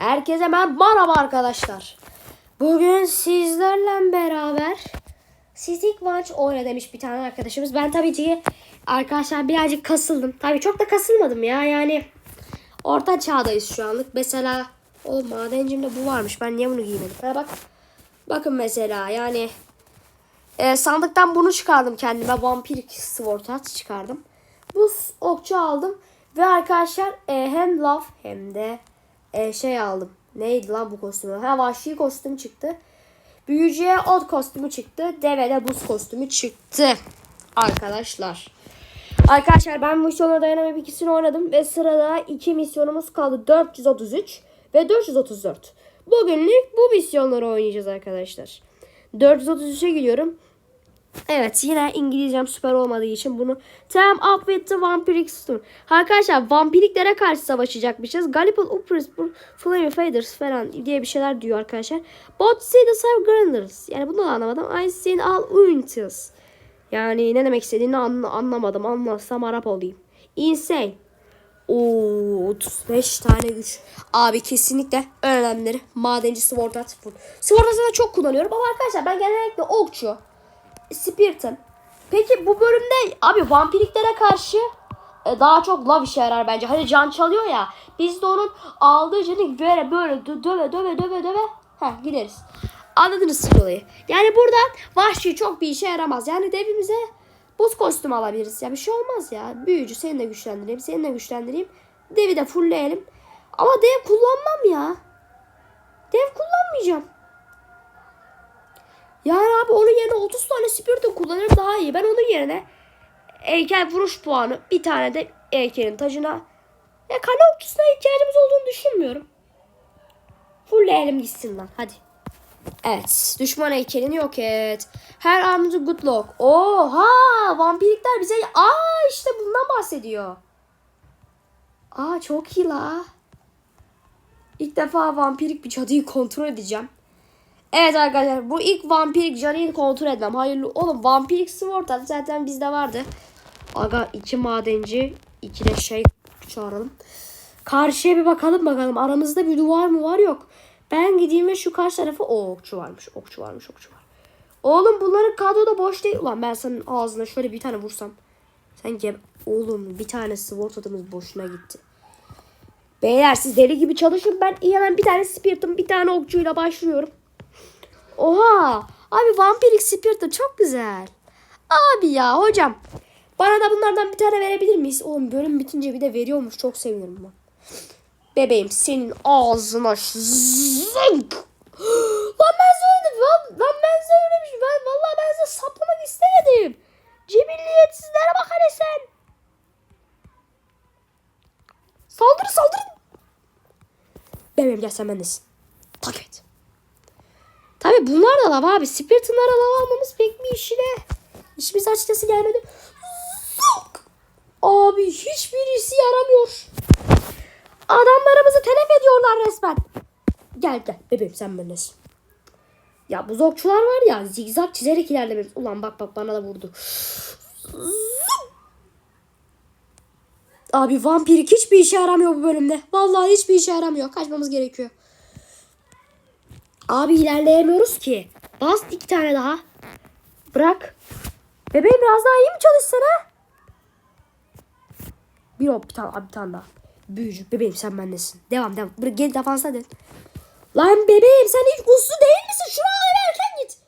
Herkese merhaba arkadaşlar. Bugün sizlerle beraber Stick Watch oyna demiş bir tane arkadaşımız. Ben tabii ki arkadaşlar birazcık kasıldım. Tabii çok da kasılmadım ya yani. Orta çağdayız şu anlık. Mesela o madencimde bu varmış. Ben niye bunu giymedim? Ha bak. Bakın mesela yani e, sandıktan bunu çıkardım kendime. Vampirik Sword Hat çıkardım. Bu okçu aldım. Ve arkadaşlar e, hem laf hem de e, şey aldım. Neydi lan bu kostümü? Ha vahşi kostüm çıktı. Büyücüye ot kostümü çıktı. Devede buz kostümü çıktı. Arkadaşlar. Arkadaşlar ben misyona dayanamam ikisini oynadım. Ve sırada iki misyonumuz kaldı. 433 ve 434. Bugünlük bu misyonları oynayacağız arkadaşlar. 433'e gidiyorum. Evet yine İngilizcem süper olmadığı için bunu Team up with the vampiric storm. Arkadaşlar vampiriklere karşı savaşacakmışız. Gallipol Upris, Flame Faders falan diye bir şeyler diyor arkadaşlar. Both see the same granders. Yani bunu da anlamadım. I seen all winters. Yani ne demek istediğini an- anlamadım. Anlarsam Arap olayım. Insane. Oo 35 tane güç. Abi kesinlikle önemlileri madenci Sword Art. Sword Art'ı da çok kullanıyorum ama arkadaşlar ben genellikle okçu, Spirit'im. Peki bu bölümde abi vampiriklere karşı e, daha çok lav işe yarar bence. Hani can çalıyor ya. Biz de onun aldığı canı böyle böyle dö- döve döve döve döve. Heh gideriz. Anladınız siz olayı. Yani buradan vahşi çok bir işe yaramaz. Yani devimize buz kostüm alabiliriz. Ya bir şey olmaz ya. Büyücü seni de güçlendireyim. Seni de güçlendireyim. Devi de fullleyelim. Ama dev kullanmam ya. Dev kullanmayacağım. Yani abi onun yerine 30 tane Spirit'ı kullanırım daha iyi. Ben onun yerine heykel vuruş puanı bir tane de heykelin tacına ya kale okçusuna ihtiyacımız olduğunu düşünmüyorum. Fullleyelim gitsin lan hadi. Evet düşman heykelini yok et. Her armamızı good luck. Oha vampirlikler bize aa işte bundan bahsediyor. Aa çok iyi la. İlk defa vampirik bir cadıyı kontrol edeceğim. Evet arkadaşlar bu ilk vampirik cadıyı kontrol etmem. Hayırlı oğlum vampirik sword zaten bizde vardı. Aga iki madenci iki de şey çağıralım. Karşıya bir bakalım bakalım. Aramızda bir duvar mı var yok. Ben gideyim ve şu karşı tarafı o okçu varmış. Okçu varmış okçu var. Oğlum bunların kadroda boş değil. Ulan ben senin ağzına şöyle bir tane vursam. Sen gel. Oğlum bir tane sword adımız boşuna gitti. Beyler siz deli gibi çalışın. Ben hemen bir tane spirit'im bir tane okçuyla başlıyorum. Oha. Abi vampirik spirit'ı çok güzel. Abi ya hocam. Bana da bunlardan bir tane verebilir miyiz? Oğlum bölüm bitince bir de veriyormuş. Çok sevinirim ben. Bebeğim senin ağzına zınk. Lan ben söyledim. Lan, lan ben söylemişim. Ben vallahi ben size saplamak istemedim. Cebilliyetsizlere bak hele sen. Saldırı saldırı. Bebeğim gel sen bendesin. Tabi bunlar da lav abi. Spirit'ınlara lav almamız pek bir işine. İşimiz açıkçası gelmedi. Zık! Abi hiçbirisi yaramıyor. Adamlarımızı telef ediyorlar resmen. Gel gel bebeğim sen benimlesin. Ya bu zokçular var ya zigzag çizerek ilerlememiz. Ulan bak bak bana da vurdu. Abi vampirik hiçbir işe yaramıyor bu bölümde. Vallahi hiçbir işe yaramıyor. Kaçmamız gerekiyor. Abi ilerleyemiyoruz ki. Bas iki tane daha. Bırak. Bebeğim biraz daha iyi mi çalışsana? Bir hop bir tane, bir tane daha. Büyücü bebeğim sen bendesin. Devam devam. Bırak gel defansa dön. Lan bebeğim sen hiç uslu değil misin? Şunu al erken git.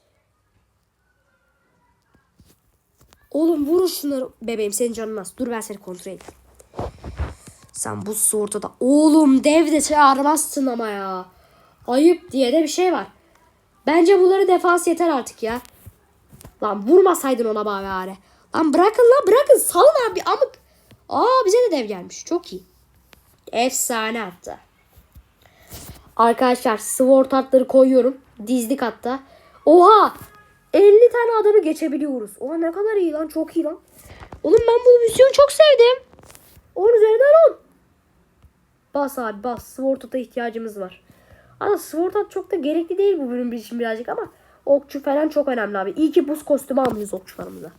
Oğlum vurun şunları. Bebeğim senin canın nasıl? Dur ben seni kontrol edeyim. Sen bu su ortada. Oğlum dev de çağırmazsın ama ya. Ayıp diye de bir şey var. Bence bunları defans yeter artık ya. Lan vurmasaydın ona bari. Lan bırakın lan bırakın. Salın abi amık. Aa bize de dev gelmiş. Çok iyi. Efsane hatta. Arkadaşlar sword artları koyuyorum. Dizlik hatta. Oha! 50 tane adamı geçebiliyoruz. Oha ne kadar iyi lan. Çok iyi lan. Oğlum ben bu misyonu çok sevdim. 10 üzerinden 10. Bas abi bas. Sword ihtiyacımız var. Ama Sword Art çok da gerekli değil bu bölüm için birazcık ama okçu falan çok önemli abi. İyi ki buz kostümü almışız okçularımıza.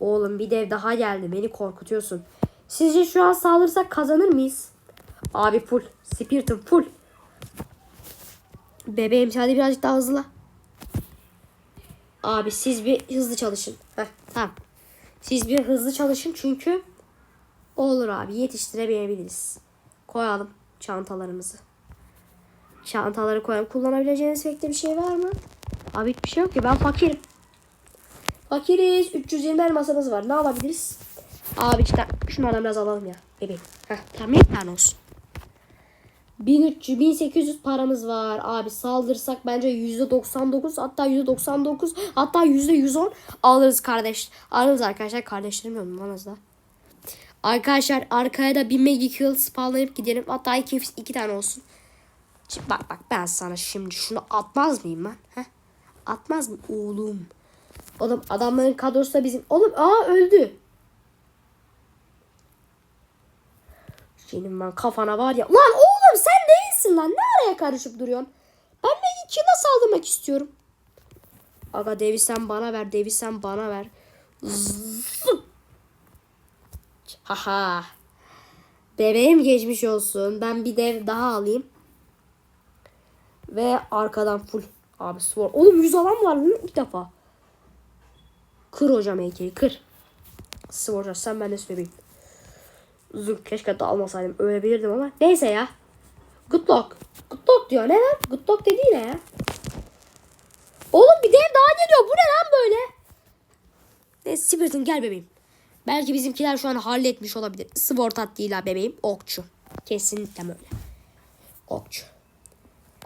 Oğlum bir dev daha geldi. Beni korkutuyorsun. Sizce şu an saldırırsak kazanır mıyız? Abi full. Spiritum full. Bebeğim de birazcık daha hızlı. Abi siz bir hızlı çalışın. Heh, tamam. Siz bir hızlı çalışın çünkü olur abi yetiştiremeyebiliriz. Koyalım çantalarımızı. Çantaları koyalım. Kullanabileceğiniz pek de bir şey var mı? Abi hiçbir şey yok ki ben fakirim. Fakiriz. 320 elmasımız var. Ne alabiliriz? Abi işte şunlardan biraz alalım ya. Bebeğim. Heh, tamam bir tane olsun. 1300, 1800 paramız var. Abi saldırsak bence %99 hatta %99 hatta %110 alırız kardeş. Alırız arkadaşlar. Kardeşlerim yok manızda. Arkadaşlar arkaya da bir Mega Kill spawnlayıp gidelim. Hatta iki, iki tane olsun. Bak bak ben sana şimdi şunu atmaz mıyım ben? Heh? Atmaz mı oğlum? Oğlum adamların kadrosu da bizim. Oğlum aa öldü. Senin ben kafana var ya. Lan oğlum sen değilsin lan. Ne araya karışıp duruyorsun? Ben Mega Kill'e saldırmak istiyorum. Aga devi sen bana ver. Devi sen bana ver. Haha. Bebeğim geçmiş olsun. Ben bir dev daha alayım. Ve arkadan full. Abi sword. Oğlum 100 alan var mı ilk defa? Kır hocam heykeli kır. Sword sen ben de bebeğim. Zırh keşke dalmasaydım ölebilirdim ama. Neyse ya. Good luck. Good luck diyor. Ne lan? Good luck dediği ne ya? Oğlum bir dev daha geliyor. Bu ne lan böyle? Neyse Spirit'in gel bebeğim. Belki bizimkiler şu an halletmiş olabilir. Sword at değil ha bebeğim. Okçu. Kesinlikle öyle. Okçu.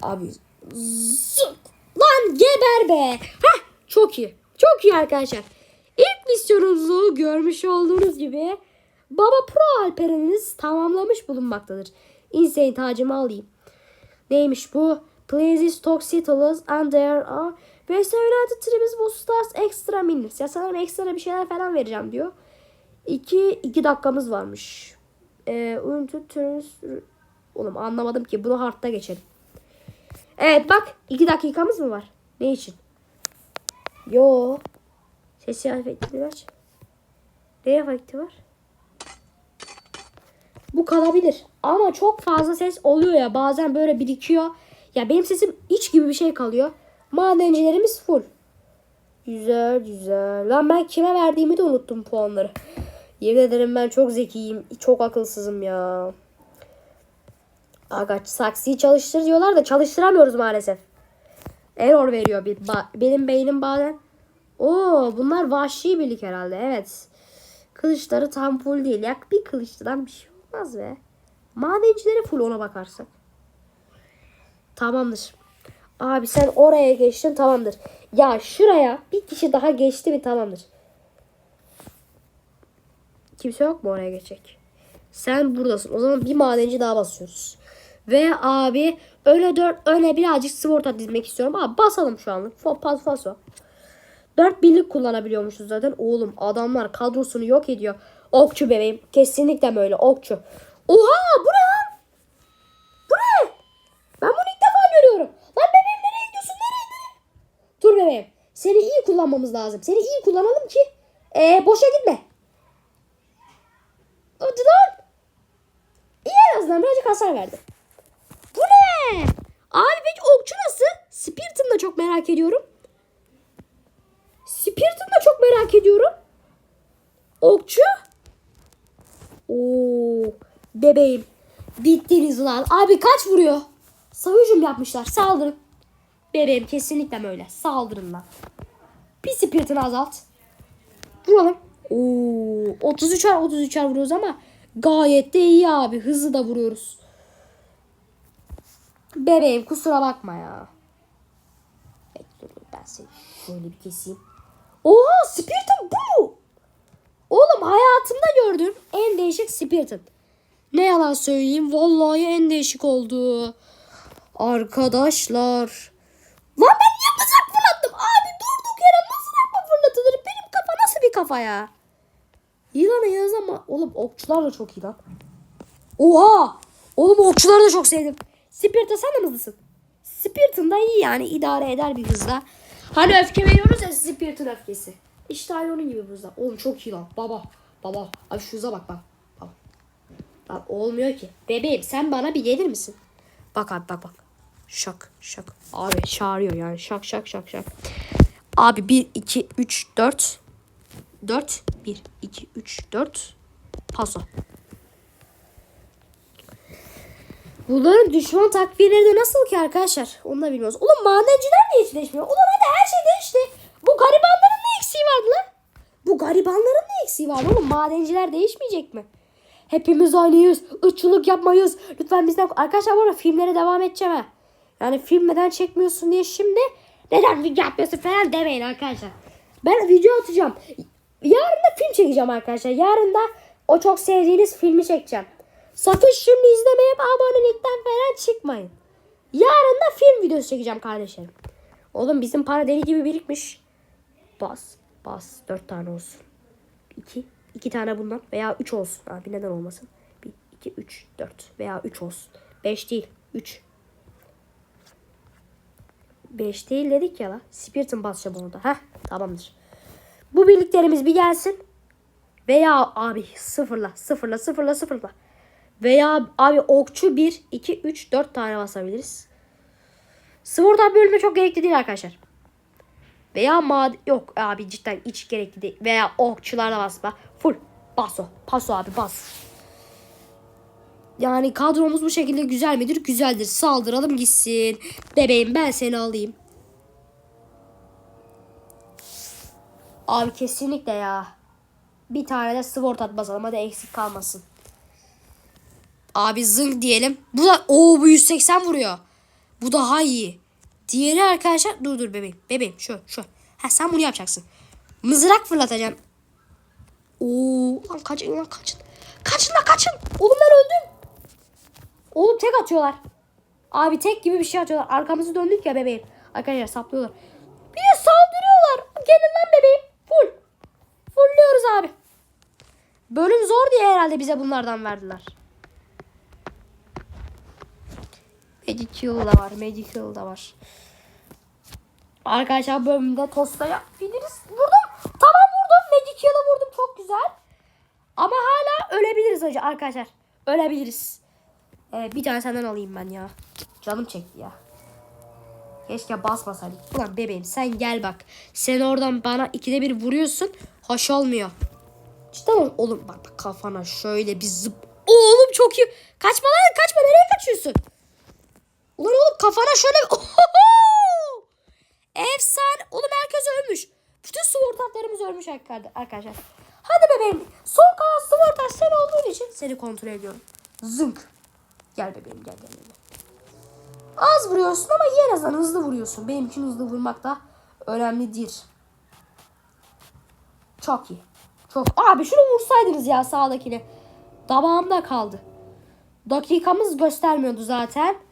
Abi. Zıt. Lan geber be. Heh, çok iyi. Çok iyi arkadaşlar. İlk misyonumuzu görmüş olduğunuz gibi Baba Pro Alperen'iniz tamamlamış bulunmaktadır. Insane tacımı alayım. Neymiş bu? Talk Citalus and there are Western United Tribes bu stars extra minutes. Ya sanırım ekstra bir şeyler falan vereceğim diyor. 2 2 dakikamız varmış. Ee, turns Oğlum anlamadım ki. Bunu hardta geçelim. Evet bak 2 dakikamız mı var? Ne için? Yo. Ses efekti var. Ne efekti var? Bu kalabilir. Ama çok fazla ses oluyor ya. Bazen böyle birikiyor. Ya benim sesim iç gibi bir şey kalıyor. Madencilerimiz full. Güzel güzel. Lan ben kime verdiğimi de unuttum puanları. Yemin ederim ben çok zekiyim. Çok akılsızım ya. Aga saksıyı çalıştır diyorlar da çalıştıramıyoruz maalesef. Error veriyor bir. Benim beynim bazen. Oo bunlar vahşi birlik herhalde. Evet. Kılıçları tam full değil. Yak bir kılıçtan bir şey olmaz be. Madencilere full ona bakarsak. Tamamdır. Abi sen oraya geçtin tamamdır. Ya şuraya bir kişi daha geçti mi tamamdır. Kimse yok mu oraya geçecek? Sen buradasın. O zaman bir madenci daha basıyoruz. Ve abi öne dört öne birazcık sigorta dizmek istiyorum. Abi basalım şu anlık. Fopaz faso. 4 birlik kullanabiliyormuşuz zaten. Oğlum adamlar kadrosunu yok ediyor. Okçu bebeğim. Kesinlikle böyle okçu. Oha bu ne lan? Bu ne? Ben bunu ilk defa görüyorum. Lan bebeğim nereye gidiyorsun? Nereye nereye? Dur bebeğim. Seni iyi kullanmamız lazım. Seni iyi kullanalım ki. Ee, boşa gitme. Hadi lan. İyi en azından birazcık hasar verdi. Abi peki okçu nasıl? Spirit'ını da çok merak ediyorum. Spirit'ını da çok merak ediyorum. Okçu. Oo, bebeğim. Bittiniz lan. Abi kaç vuruyor? Savuşum yapmışlar. Saldırın. Bebeğim kesinlikle böyle. Saldırın lan. Bir spiritini azalt. Vuralım. Oo, 33'er 33'er vuruyoruz ama gayet de iyi abi. Hızlı da vuruyoruz. Bebeğim kusura bakma ya. Bekle ben seni şöyle bir keseyim. Oha Spiriton bu. Oğlum hayatımda gördüğüm en değişik Spiriton. Ne yalan söyleyeyim vallahi en değişik oldu. Arkadaşlar. Lan ben niye mızrak fırlattım? Abi durduk yere mızrak mı fırlatılır? Benim kafa nasıl bir kafa ya? İyi lan yaz ama oğlum okçular da çok iyi lan. Oha! Oğlum okçuları da çok sevdim. Spirit'e sen de hızlısın? Spirit'in da iyi yani idare eder bir hızla. Hani öfke veriyoruz ya Spirit'in öfkesi. İşte aynı onun gibi hızla. Oğlum çok iyi lan. Baba. Baba. Abi şu hıza bak bak. Baba. Lan olmuyor ki. Bebeğim sen bana bir gelir misin? Bak abi bak bak. Şak şak. Abi çağırıyor yani. Şak şak şak şak. Abi 1 2 3 4 4 1 2 3 4 paso. Bunların düşman takviyeleri de nasıl ki arkadaşlar? Onu da bilmiyoruz. Oğlum madenciler niye hiç değişmiyor? Ulan hadi her şey değişti. Bu garibanların ne eksiği vardı lan? Bu garibanların ne eksiği var oğlum? Madenciler değişmeyecek mi? Hepimiz aynıyız. Irkçılık yapmayız. Lütfen bizden... Arkadaşlar bu arada filmlere devam edeceğim ha. Yani film neden çekmiyorsun diye şimdi neden video yapmıyorsun falan demeyin arkadaşlar. Ben video atacağım. Yarın da film çekeceğim arkadaşlar. Yarın da o çok sevdiğiniz filmi çekeceğim. Sakın şimdi izlemeyip abonelikten falan çıkmayın. Yarın da film videosu çekeceğim kardeşlerim. Oğlum bizim para deli gibi birikmiş. Bas. Bas. Dört tane olsun. İki. iki tane bundan veya üç olsun. Abi neden olmasın? Bir, iki, üç, dört veya üç olsun. Beş değil. Üç. Beş değil dedik ya la. Spiriton basacağım onu da. Heh tamamdır. Bu birliklerimiz bir gelsin. Veya abi sıfırla sıfırla sıfırla sıfırla. Veya abi okçu 1, 2, 3, 4 tane basabiliriz. Sword bölümü çok gerekli değil arkadaşlar. Veya mad yok abi cidden hiç gerekli değil. Veya okçularla basma. Full baso. Paso abi bas. Yani kadromuz bu şekilde güzel midir? Güzeldir. Saldıralım gitsin. Bebeğim ben seni alayım. Abi kesinlikle ya. Bir tane de sword at basalım hadi eksik kalmasın. Abi zınk diyelim. Bu da o bu 180 vuruyor. Bu daha iyi. Diğeri arkadaşlar dur dur bebeğim. Bebeğim şu şu. Ha sen bunu yapacaksın. Mızrak fırlatacaksın. Oo lan kaçın lan kaçın. Kaçın lan kaçın. Oğlum ben öldüm. Oğlum tek atıyorlar. Abi tek gibi bir şey atıyorlar. Arkamızı döndük ya bebeğim. Arkadaşlar saplıyorlar. Bir de saldırıyorlar. Gelin lan bebeğim. Full. Fullüyoruz abi. Bölüm zor diye herhalde bize bunlardan verdiler. Magic da var. Magic da var. Arkadaşlar bölümde tosta yapabiliriz. Vurdum. Tamam vurdum. Magic Heal'ı vurdum. Çok güzel. Ama hala ölebiliriz hocam arkadaşlar. Ölebiliriz. Ee, bir tane senden alayım ben ya. Canım çekti ya. Keşke basmasaydık. Ulan bebeğim sen gel bak. Sen oradan bana ikide bir vuruyorsun. Hoş olmuyor. Cidden oğlum bak, bak kafana şöyle bir zıp. Oğlum çok iyi. Kaçma lan kaçma nereye kaçıyorsun? Ulan oğlum kafana şöyle Ohoho! Efsane. Oğlum herkes ölmüş. Bütün swordhatlarımız ölmüş arkadaşlar. Hadi bebeğim. Son kalan swordhat sen olduğun için seni kontrol ediyorum. Zınk. Gel bebeğim gel gel. gel. Az vuruyorsun ama en azından hızlı vuruyorsun. Benim için hızlı vurmak da önemlidir. Çok iyi. Çok. Abi şunu vursaydınız ya sağdakini. Damağımda kaldı. Dakikamız göstermiyordu zaten.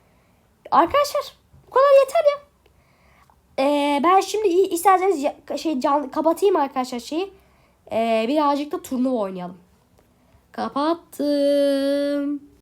Arkadaşlar bu kadar yeter ya. Ee, ben şimdi isterseniz şey can, kapatayım arkadaşlar şeyi. Ee, birazcık da turnuva oynayalım. Kapattım.